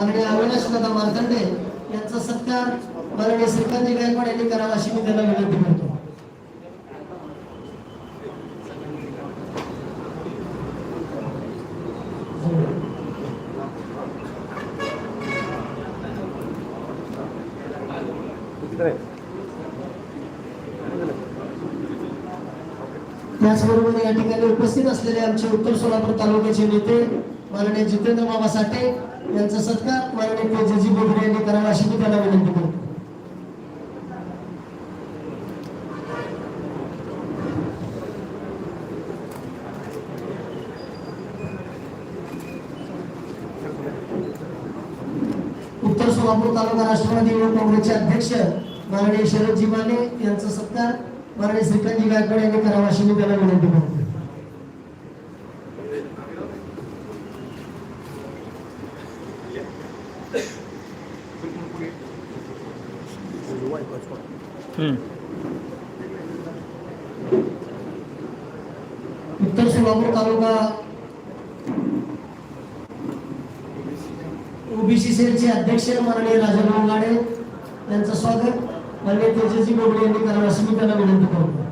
माननीय अविनाश दादा मार्तंडे यांचा सत्कार माननीय श्रीकांतजी गायकवाड यांनी करावा अशी मी त्यांना विनंती करतो. त्याचबरोबर या ठिकाणी उपस्थित असलेले आमचे उत्तर सोलापूर तालुक्याचे नेते माननीय जितेंद्र बाबा साठे यांचा सत्कार माननीय तेजस्वी बोबडे यांनी करावा अशी मी त्यांना विनंती करतो. उत्तर सोलापूर तालुका राष्ट्रवादी युवक काँग्रेसचे अध्यक्ष माननीय शरदजी माने यांचा सत्कार माननीय श्रीकांतजी गायकवाड यांनी करावा अशी मी त्यांना विनंती करतो. उत्तर सोलापूर तालुका ओबीसी सेलचे अध्यक्ष माननीय राजाभाऊ गाडे यांचं स्वागत. माननीय तेजस्वी बोबडे यांनी करावं असं मी त्यांना विनंती करतो.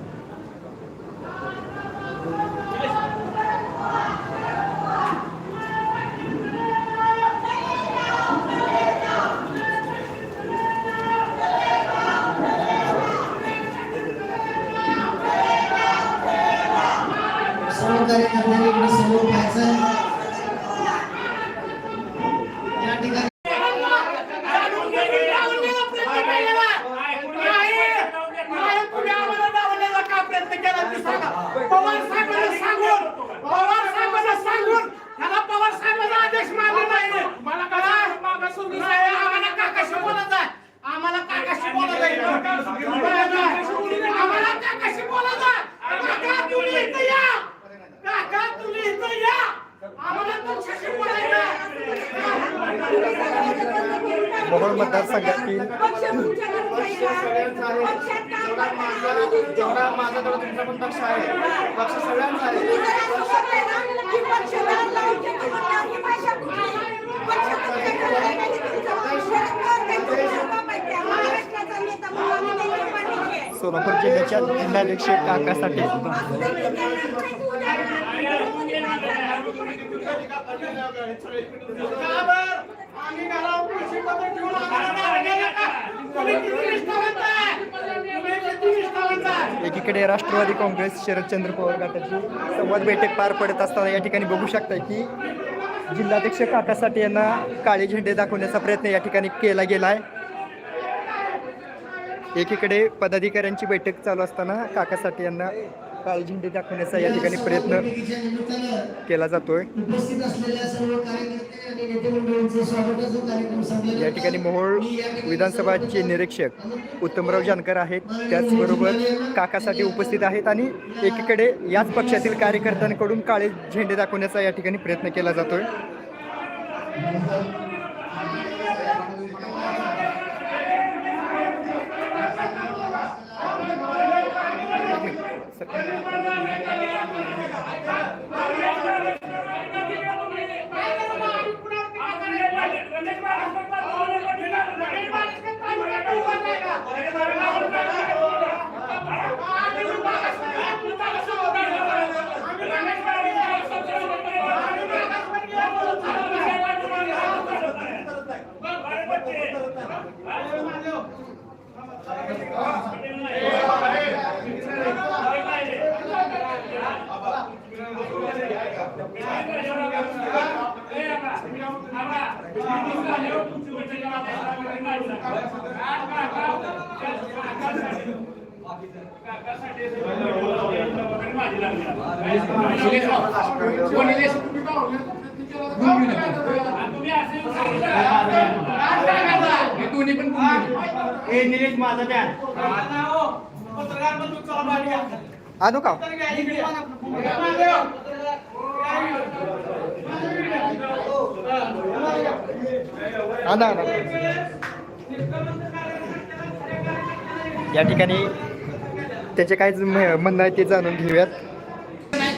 cantidad मोहोळ मतदारसंघातील पक्ष जेवढा माझा तेवढा तुमचा पण पक्ष आहे पक्ष सगळ्यांचा आहे. सोलापूर जिल्ह्याच्या जिल्हाध्यक्ष काकासाठी एकीकडे राष्ट्रवादी काँग्रेस शरदचंद्र पवार गटाची संवाद बैठक पार पडत असताना या ठिकाणी बघू शकताय की जिल्हाध्यक्ष काकासाठी यांना काळे झेंडे दाखवण्याचा प्रयत्न या ठिकाणी केला गेला आहे एकीकडे पदाधिकाऱ्यांची बैठक चालू असताना काकासाठी यांना काळे झेंडे दाखवण्याचा या ठिकाणी प्रयत्न केला जातोय. या ठिकाणी मोहोळ विधानसभाचे निरीक्षक उत्तमराव जानकर आहेत. त्याचबरोबर काकासाठी उपस्थित आहेत आणि एकीकडे याच पक्षातील कार्यकर्त्यांकडून काळे झेंडे दाखवण्याचा या ठिकाणी प्रयत्न केला जातोय. हे निलेश माझा बॅन आणू का आणा आणा या ठिकाणी त्याचे काय म्हणणं आहे ते जाणून घेऊयात.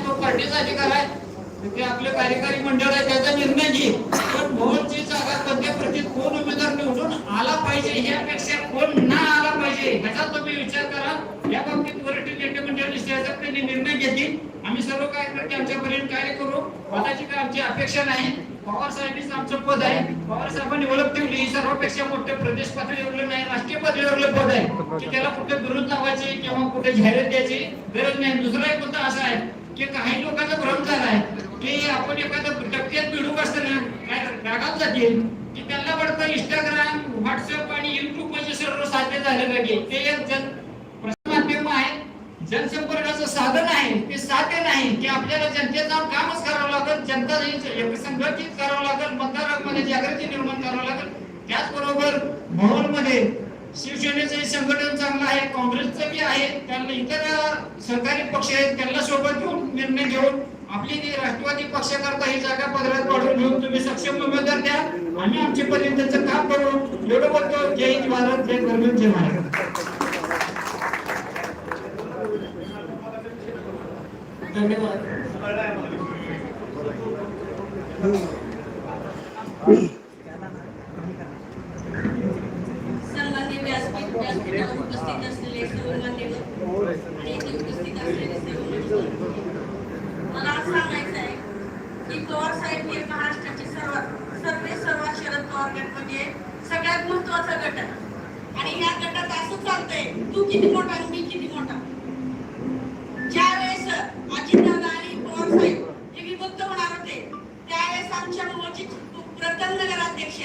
तो पार्टीचा अधिकार आहे. आपले कार्यकारी मंडळ आहे त्याचा निर्णय घे. पण भोवरची जागा सध्या कोण उमेदवार निवडून आला पाहिजे यापेक्षा कोण ना आला पाहिजे ह्याचा तुम्ही विचार करा. या बाबतीत वरिष्ठ नेते मंडळी त्यांनी निर्णय घेतील. आम्ही सर्व कार्यकर्ते आमच्यापर्यंत कार्य करू. पदाची काय आमची अपेक्षा नाही. पवार साहेबांनीच आमचं पद आहे. पवार ओळख ठेवली सर्वापेक्षा मोठे प्रदेश पातळीवरलं नाही राष्ट्रीय पातळीवरलं पद आहे. की त्याला कुठे विरोध लावायची किंवा कुठे जाहिरात द्यायची गरज नाही. दुसरा एक मुद्दा असा आहे की काही लोकांचा भ्रम झाला आहे की आपण एखाद्या टक्क्यात भिडूक असताना काय रागात जातील? की त्यांना वाटतं इंस्टाग्राम व्हॉट्सअप आणि युट्यूब म्हणजे सर्व साध्य झालं पाहिजे. ते एक जन प्रसारमाध्यम आहे. जनसंपर्काचं साधन आहे. ते साध्य नाही की आपल्याला जनतेचं कामच जनता एक संघटित करावं लागेल मतदारांमध्ये जागृती निर्माण करावं लागेल. त्याचबरोबर भवनमध्ये शिवसेनेचं संघटन चांगलं आहे काँग्रेसचं बी आहे त्यांना इतर सरकारी पक्ष आहेत त्यांना सोबत घेऊन निर्णय घेऊन आपली जी राष्ट्रवादी पक्षाकरता ही जागा पदरात वाढवून घेऊन तुम्ही सक्षम उमेदवार द्या. आम्ही आमच्या पर्यंतचं काम करू. एवढं बोलतो. जय हिंद भारत जय गरमेल जय महाराज. धन्यवाद. सगळ्यात महत्त्वाचा गट आहे. आणि या गटात असं चालतंय तू किती मोठा आणि किती मोठा ज्या वेळेस अजितदादा आणि पवार साहेब हे विभक्त होणार होते त्यावेळेस आमच्या मूळचे प्रथम नगराध्यक्ष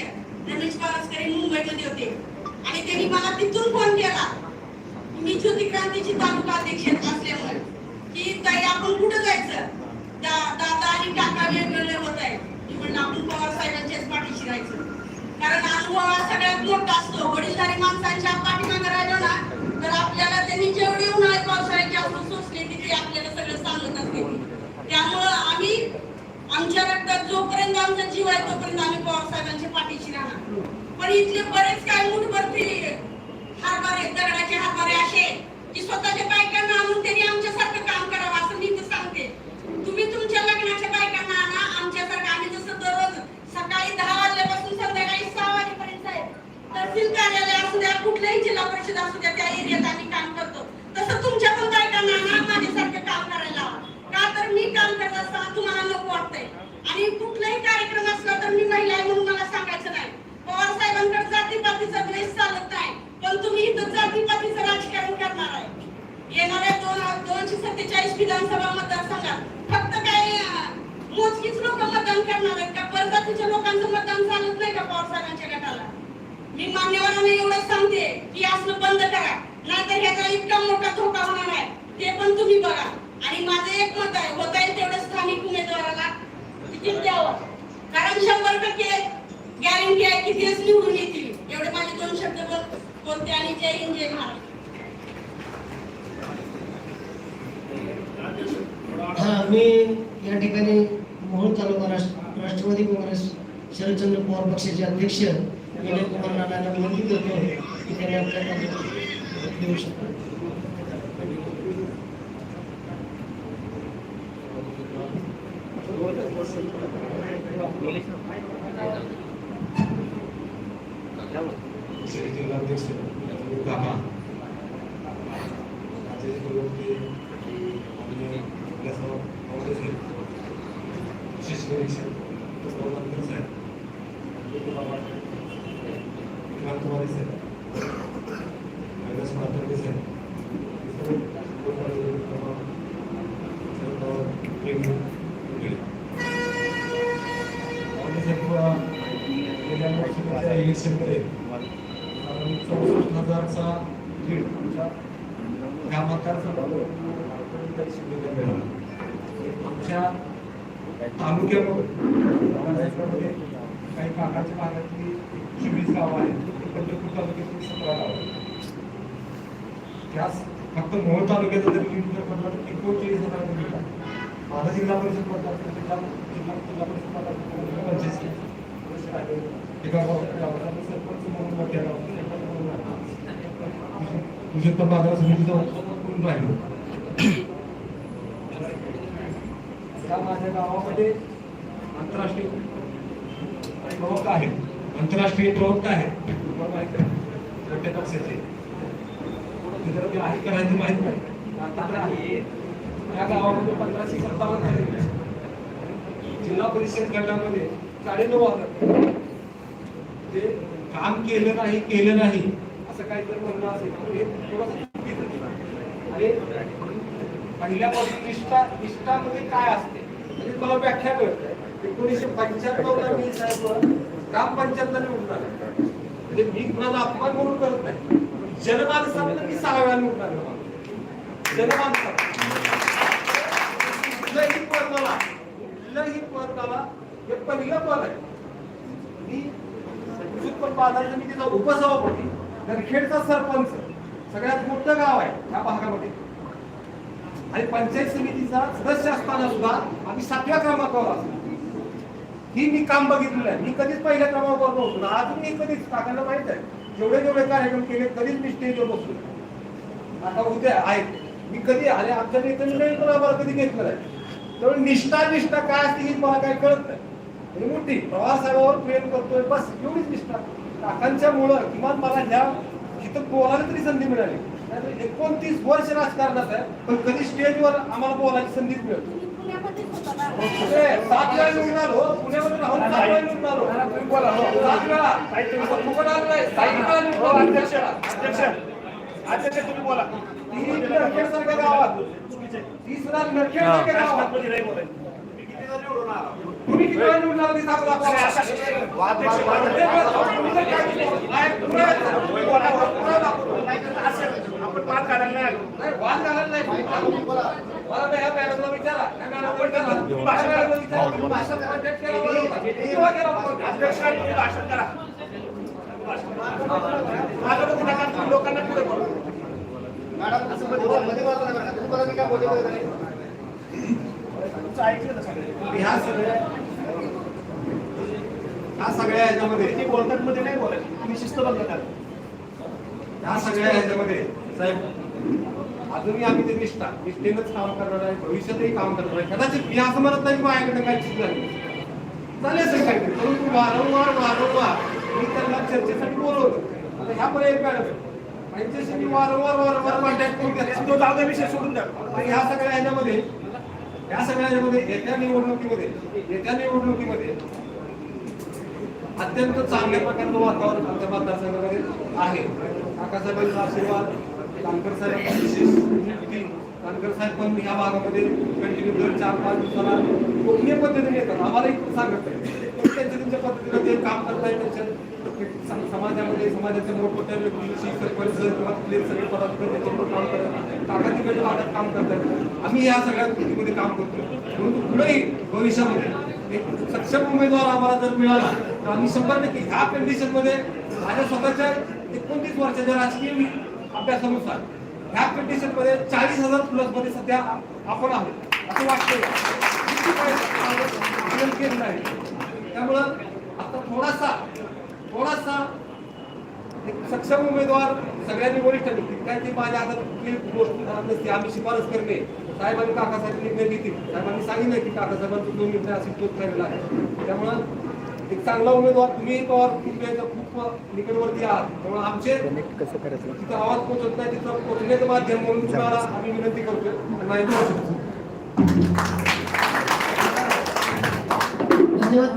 रमेश पारसकर मुंबईमध्ये होते आणि त्यांनी मला तिथून फोन केला मी ज्योती क्रांतीची तालुका अध्यक्ष असल्यामुळे की ताई आपण कुठं जायचं दा- दादा आणि काका वेगवेगळे होत आहे मी म्हणलं आपण पवार साहेबांच्याच पाठीशी राहायचं कारण अनुभव मोठा असतो वडीलधारी माणसांच्या पाठीमागे राहिलो ना तर आपल्याला त्यांनी जेवढी उन्हाळ्यात पावसाळ्याची आपण सोचली तिथे आपल्याला सगळं सांगत असते. त्यामुळं आम्ही आमच्या रक्तात जोपर्यंत आमचा जीव आहे तोपर्यंत आम्ही पवार पाठीशी राहणार. पण इथले बरेच काय मुठभरती हरभरे दगडाचे हरभरे असे की स्वतःच्या बायकांना आणून त्यांनी आमच्यासारखं काम करा असं मी तर सांगते तुम्ही तुमच्या लग्नाच्या बायकांना आणा आमच्यासारखं आम्ही जसं दररोज सकाळी दहा वाजल्यापासून संध्याकाळी सहा वाजेपर्यंत आहे तहसील कार्यालय असू द्या कुठल्याही जिल्हा परिषद असू द्या त्या एरियात आम्ही काम करतो तसं तुमच्या पण बायकांना आणा माझ्यासारखं काम करायला लावा का तर मी काम करत असताना तुम्हाला नको वाटतंय आणि कुठलाही कार्यक्रम असला तर मी महिला आहे म्हणून मला सांगायचं नाही पवार साहेबांकडे जातीपातीचा द्वेष चालत नाही पण तुम्ही इथं जातीपातीचं राजकारण करणार आहे येणाऱ्या दोन दोनशे सत्तेचाळीस विधानसभा मतदारसंघात फक्त काय मोजकीच लोक मतदान करणार आहेत का? परजातीच्या लोकांचं मतदान चालत नाही का पवार साहेबांच्या गटाला? मी मान्यवरांना एवढंच सांगते की असलं बंद करा. नाहीतर ह्याचा इतका मोठा धोका होणार आहे. ते पण तुम्ही बघा. आणि माझं एक मत आहे होता येईल तेवढं स्थानिक उमेदवाराला तिकीट द्यावं. कारण शंभर टक्के गॅरंटी आहे की तेच निवडून येतील. एवढे माझे दोन शब्द बोल बोलते आणि जय हिंद जय महाराष्ट्र हा मी या ठिकाणी मोहोळ तालुका राष्ट्र- राष्ट्रवादी काँग्रेस शरदचंद्र पवार पक्षाचे अध्यक्ष विनय कुमार नानांना विनंती करतो की त्यांनी आपल्याला देऊ शकतात श्री जिल्हाध्यक्ष कामा माझे प्रवृत्ती आणि आपल्यासमोर काँग्रेस आहे. विशेष निरीक्षक प्रवर्तन साहेब क्रांतवादी साहेब कैलास मातर्डे साहेब शरद पवार गेल्या लोकसभेच्या इलेक्शनमध्ये चौसष्ट हजारचा लीड ह्या मतदारसंघात मिळाला. आमच्या तालुक्यामध्ये काही काकाच्या भागातली चोवीस गावं आहेत पंढरपूर तालुक्यातली सतरा गावं आहेत. त्यास फक्त मोहोळ तालुक्याचा जर किलोमीटर जर म्हटलं तर एकोणचाळीस हजार किलोमीटर माझा जिल्हा परिषद मतदारसंघ जिल्हा जिल्हा जिल्हा परिषद मतदारसंघ पंच्याऐंशी एका गावाचा सरपंच म्हणून मोठ्या गावाचा सरपंच म्हणून बाजार समितीचा म्हणून राहिलो त्या माझ्या गावामध्ये आंतरराष्ट्रीय प्रवक्ता आहेत. आंतरराष्ट्रीय प्रवक्ता आहेत. तुम्हाला माहीत आहे मोठ्या पक्षाचे. ते आहे करायचं माहीत नाही. आता तर आहे गावामध्ये पंधराशे सत्तावन्न आहे. जिल्हा परिषद गटामध्ये साडेनऊ हजार ते काम केलं नाही केलं नाही असं काहीतरी म्हणणं असेल. हे चुकीचं आणि पहिल्यापासून निष्ठा निष्ठामध्ये काय असते? म्हणजे मला व्याख्या करते एकोणीसशे पंच्याण्णव ला मी साहेब ग्रामपंचायतला निवडून आलो म्हणजे मी कुणाला अपमान म्हणून करत नाही. जनमानसात मी सहा वेळा निवडून आलो. जनमानसात कुठलंही पद मला कुठलंही पद मला हे पहिलं पद आहे. मी उत्पन्न बाजार समितीचा उपसभापती नरखेडचा सरपंच सगळ्यात मोठं गाव आहे या भागामध्ये. आणि पंचायत समितीचा सदस्य असताना सुद्धा आम्ही सातव्या क्रमांकावर असतो ही मी काम बघितलेलं आहे. मी कधीच पहिल्या क्रमांकावर बसलो ना अजून मी कधीच काकांना माहीत आहे. जेवढे जेवढे कार्यक्रम केले कधीच मी स्टेजवर बसलो आता उद्या आहेत मी कधी आले? आमच्या नेत्याने नाही पण आम्हाला कधी घेतलं नाही त्यामुळे निष्ठा निष्ठा काय असते ही मला काय कळत नाही. आणि मोठी प्रवासावर प्रेम करतोय बस एवढीच निष्ठा. काकांच्या मुळे किमान मला ह्या इथं बोलायला तरी संधी मिळाली. एकोणतीस वर्ष राजकारणात आहे पण कधी स्टेजवर आम्हाला बोलायची संधीच मिळत नाही. पुण्यामध्येच होता ना ए, सात वेळा निवडून आलो पुण्यामध्ये राहून सात वेळा निवडून आलो सात वेळा असं फुकट आलो नाही सात वेळा निवडून आलो. अध्यक्ष अध्यक्ष अध्यक्ष तुम्ही बोला ती नरखेडसारख्या गावात ती सुद्धा नरखेडसारख्या गावात नाही बोलायचं तुम्ही किती जण निवडून आला तुम्ही किती वेळा निवडून आलो ते सांगा माझं बघू नका तुम्ही बोला ह्या सगळ्या ह्या सगळ्या ह्याच्यामध्ये बोलतात मध्ये नाही बोलत तुम्ही शिस्त बघतात ह्या सगळ्या ह्याच्यामध्ये साहेब अजूनही आम्ही ते निष्ठा निष्ठेनंच काम करणार आहे भविष्यातही काम करणार आहे. कदाचित मी असं म्हणत नाही की माझ्याकडे काय चूक झाली. चालेल असेल काहीतरी परंतु वारंवार वारंवार मी त्यांना चर्चेसाठी बोलवतो आता ह्या एक मॅडम त्यांच्याशी मी वारंवार वारंवार कॉन्टॅक्ट करून. तो दे विषय सोडून द्या. ह्या सगळ्या ह्याच्यामध्ये ह्या सगळ्या ह्याच्यामध्ये येत्या निवडणुकीमध्ये येत्या निवडणुकीमध्ये अत्यंत चांगल्या प्रकारचं वातावरण आमच्या मतदारसंघामध्ये आहे. काकासाहेबांचा आशीर्वाद कानकर साहेब विशेष नियुक्ती कानकर साहेब पण ह्या भागामध्ये कंटिन्यू दर चार पाच दिवसाला गोपनीय पद्धतीने येतात. आम्हाला एक सांगत नाही त्यांच्या तुमच्या पद्धतीनं ते काम करताय त्यांच्या समाजामध्ये समाजाच्या मोठमोठ्या व्यक्तींशी सरपंच किंवा तिथले सगळे पदाधिकारी त्याच्याबरोबर काम करतात ताकदीकडे वाटत काम करतात आम्ही या सगळ्या कृतीमध्ये काम करतो परंतु पुढेही भविष्यामध्ये एक सक्षम उमेदवार आम्हाला जर मिळाला तर आम्ही शंभर टक्के ह्या कंडिशनमध्ये माझ्या स्वतःच्या एकोणतीस वर्षाच्या राजकीय अभ्यासानुसार ह्या कंडिशनमध्ये चाळीस हजार प्लसमध्ये सध्या आपण आहोत. असं वाटतंय. किती आहे. त्यामुळं आता थोडासा थोडासा एक सक्षम उमेदवार सगळ्यांनी वरिष्ठ निघतील काय ते माझ्या हातात कुठली गोष्ट घरात नसते. आम्ही शिफारस करणे. साहेबांनी काकासाहेब निर्णय घेतील. साहेबांनी सांगितलं की काकासाहेबांचा जो निर्णय असेल तोच ठरलेला आहे. त्यामुळं एक चांगला उमेदवार तुम्ही पवार तुमच्या खूप निकटवर्ती आहात. त्यामुळे आमचे कनेक्ट कसं करायचं? तिथं आवाज पोहोचत नाही तिथं पोहोचण्याचं माध्यम म्हणून तुम्हाला आम्ही विनंती आणि माहिती धन्यवाद